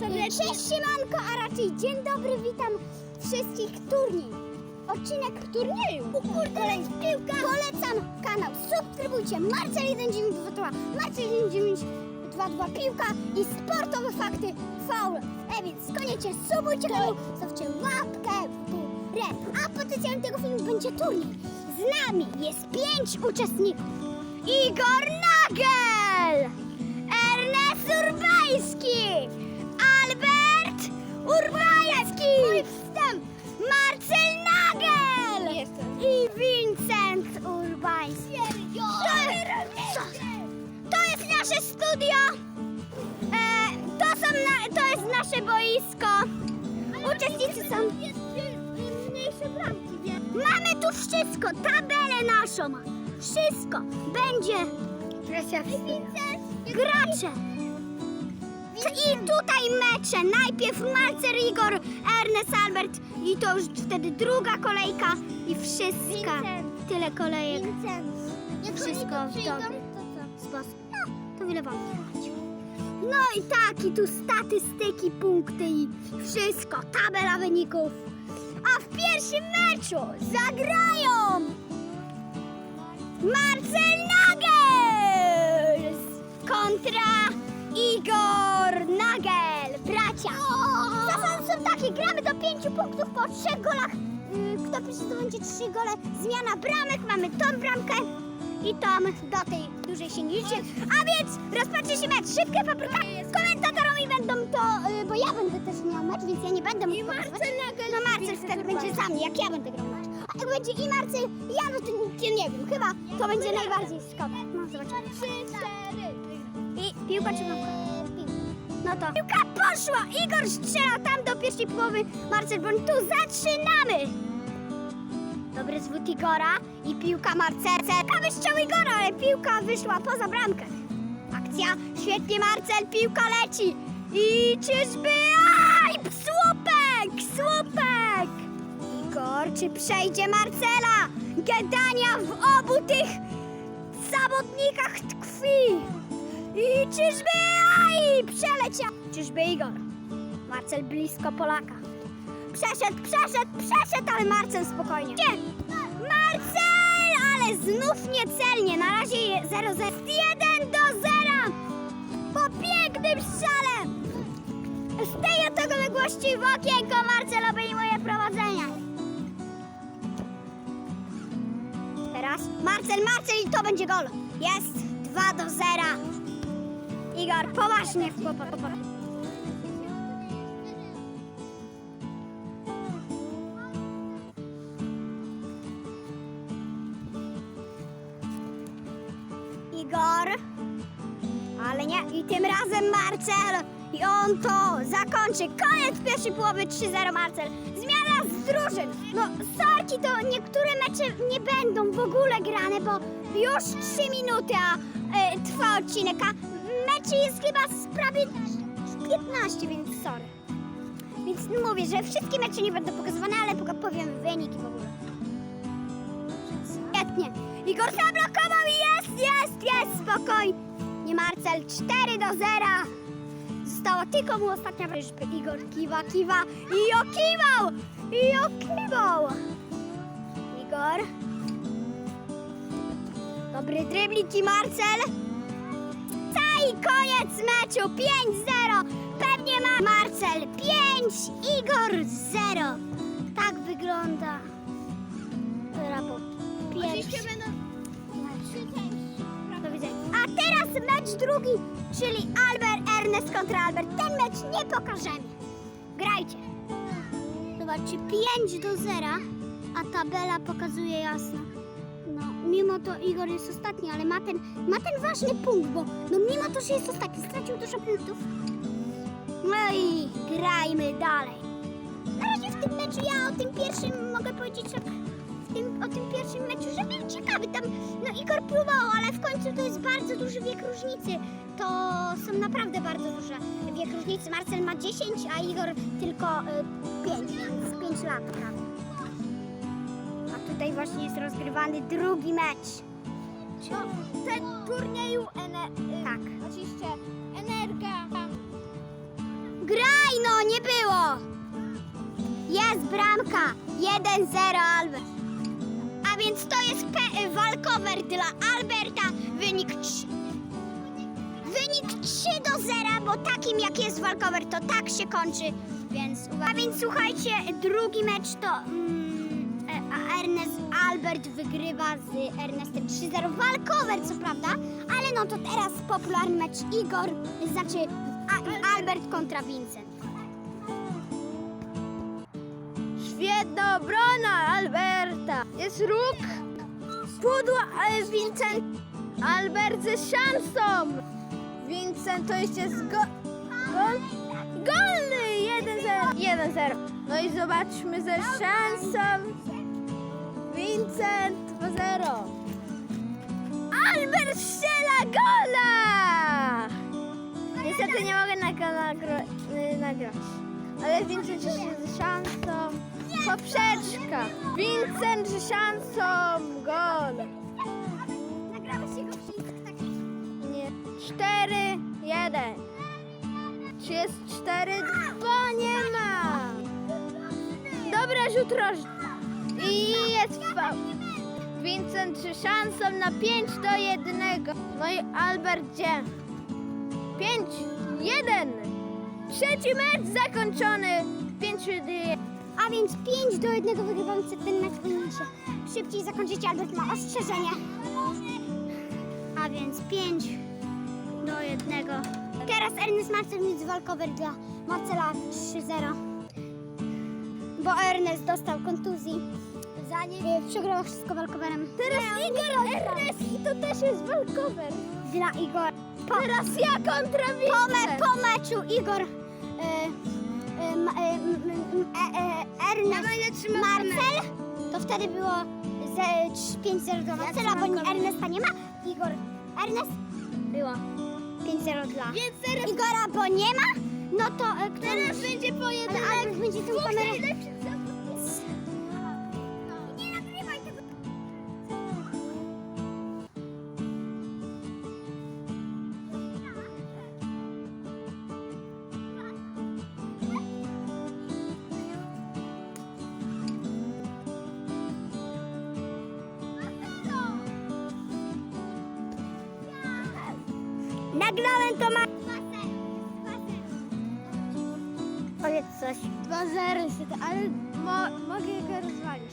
serdecznie. Cześć siemanko, a raczej dzień dobry, witam wszystkich turniej. Odcinek turnieju. U kurde, leć piłka. Polecam kanał, subskrybujcie Marcel1922, Marcel1922 piłka i sportowe fakty faul. E więc koniecznie subujcie kanał, zostawcie łapkę w górę. A potencjalem tego filmu będzie turniej. Z nami jest pięć uczestników. Igor Nagel! Ernest Urbański! Nasze boisko. Uczestnicy są... mniejsze bramki. Mamy tu wszystko, tabelę naszą. Wszystko. Będzie Presja gracze. I tutaj mecze. Najpierw Marcel Igor, Ernest Albert i to już wtedy druga kolejka i wszystko. Tyle kolejek. Wszystko w dobry sposób. No, to wiele wam nie chodzi. No i tak, i tu statystyki, punkty i wszystko. Tabela wyników. A w pierwszym meczu zagrają Marcel Nagels kontra Igor Nagel, bracia. Zasady są takie, gramy do pięciu punktów po trzech golach. Yy, Kto pierwszy zdobędzie trzy gole, zmiana bramek, mamy tą bramkę i tam do tej dużej się. A więc rozpocznie się mecz, szybkie papryka. Komentatorami będą to, yy, bo ja będę też miał mecz, więc ja nie będę mógł I. Marcel No Marcel wtedy będzie za mnie, jak ja będę grał mecz. A jak będzie i Marcel, ja, no to nie, nie wiem, chyba to będzie najbardziej szkoda. No zobaczymy. Trzy, cztery. I piłka czy bramka? No to piłka poszła! Igor strzela tam do pierwszej połowy. Marcel Broń, tu zaczynamy! Dobry zwód Igora i piłka Marcelka. Wystrzał Igora, ale piłka wyszła poza bramkę. Akcja, świetnie Marcel, piłka leci. I czyżby... Aj, słupek, słupek! Igor, czy przejdzie Marcela? Gadania w obu tych zawodnikach tkwi. I czyżby... Aj, przeleciał. Czyżby Igor? Marcel blisko Polaka. Przeszedł, przeszedł, przeszedł, ale Marcel spokojnie. Nie! Marcel! Ale znów niecelnie. Na razie 0 0 1 do 0. Po pięknym strzale. Z tej odległości w okienko Marcel obejmuje prowadzenie. Teraz Marcel, Marcel i to będzie gol. Jest 2 do 0. Igor, poważnie w kłopot. Ale nie. I tym razem Marcel. I on to zakończy. Koniec pierwszej połowy 3-0 Marcel. Zmiana z drużyn. No sorki, to niektóre mecze nie będą w ogóle grane, bo już 3 minuty a, e, trwa odcinek, a meczy jest chyba z prawie 15, więc sorry. Więc mówię, że wszystkie mecze nie będą pokazywane, ale powiem wyniki w ogóle. Świetnie. Igor i jest, jest, spokojnie. Marcel 4 do 0. Została tylko mu ostatnia wróżba. Igor kiwa, kiwa i okiwał! I okiwał! Igor. Dobry dryblik i Marcel. Ta i koniec meczu. 5-0. Pewnie ma Marcel 5, Igor 0. Tak wygląda raport pierwszy. Mecz drugi, czyli Albert Ernest kontra Albert. Ten mecz nie pokażemy. Grajcie. Zobaczcie, 5 do 0, a tabela pokazuje jasno. No, mimo to Igor jest ostatni, ale ma ten, ma ten ważny punkt, bo no mimo to, że jest ostatni, stracił dużo punktów. No i grajmy dalej. Na razie w tym meczu ja o tym pierwszym mogę powiedzieć, że w tym, o tym pierwszym meczu, że był ciekawy. Tam no Igor próbował, w końcu to jest bardzo duży wiek różnicy. To są naprawdę bardzo duże wiek różnicy. Marcel ma 10, a Igor tylko y, 5, więc 5 lat prawie. A tutaj właśnie jest rozgrywany drugi mecz. No, ten turnieju ener- y, Tak. oczywiście Energa. Gra Jest bramka. 1-0 Albert. A więc to jest walkover dla. Wynik 3. Wynik 3 do 0, bo takim jak jest walkover, to tak się kończy. Więc. A więc słuchajcie, drugi mecz to mm, e, Ernest Albert wygrywa z Ernestem 3-0. Walkover co prawda, ale no to teraz popularny mecz Igor, znaczy a, Albert kontra Vincent. Świetna obrona Alberta. Jest róg. Pudła, ale Vincent. Albert ze szansą. Vincent to jeszcze jest go, gol. Golny! 1-0. 1-0. No i zobaczmy ze szansą. Vincent 2-0. Albert strzela gola! Niestety nie mogę y, nagrać. Ale Vincent jeszcze z szansą. Poprzeczka. Vincent z szansą. Gol. 1. Czy jest 4, 2? Nie ma. Dobra, rzut rożny. I jest faul. Vincent z szansą na 5 do 1. No i Albert gdzie? 5, 1. Trzeci mecz zakończony. 5 do 1. A więc 5 do 1 wygrywający ten mecz się szybciej zakończyć. Albert ma ostrzeżenie. A więc 5 do 1. Teraz Ernest Marcel jest walkover dla Marcela 3-0. Bo Ernest dostał kontuzji. Za nie przegrał wszystko walkoverem. Teraz Igor Ernest i to też jest walkover. Dla Igor. Po, Teraz ja kontra po, me, po meczu Igor. E, Ernest Marcel. To wtedy było ze 5-0 dla Marcela, bo Ernesta nie ma. Igor Ernest było 5-0 dla Więc teraz, Igora, bo nie ma. No to e, kto teraz będzie Ale pojedynek Albert będzie tą kamerę. Nagrałem to ma... Powiedz coś. 2-0 niestety, ale mo- mogę go rozwalić.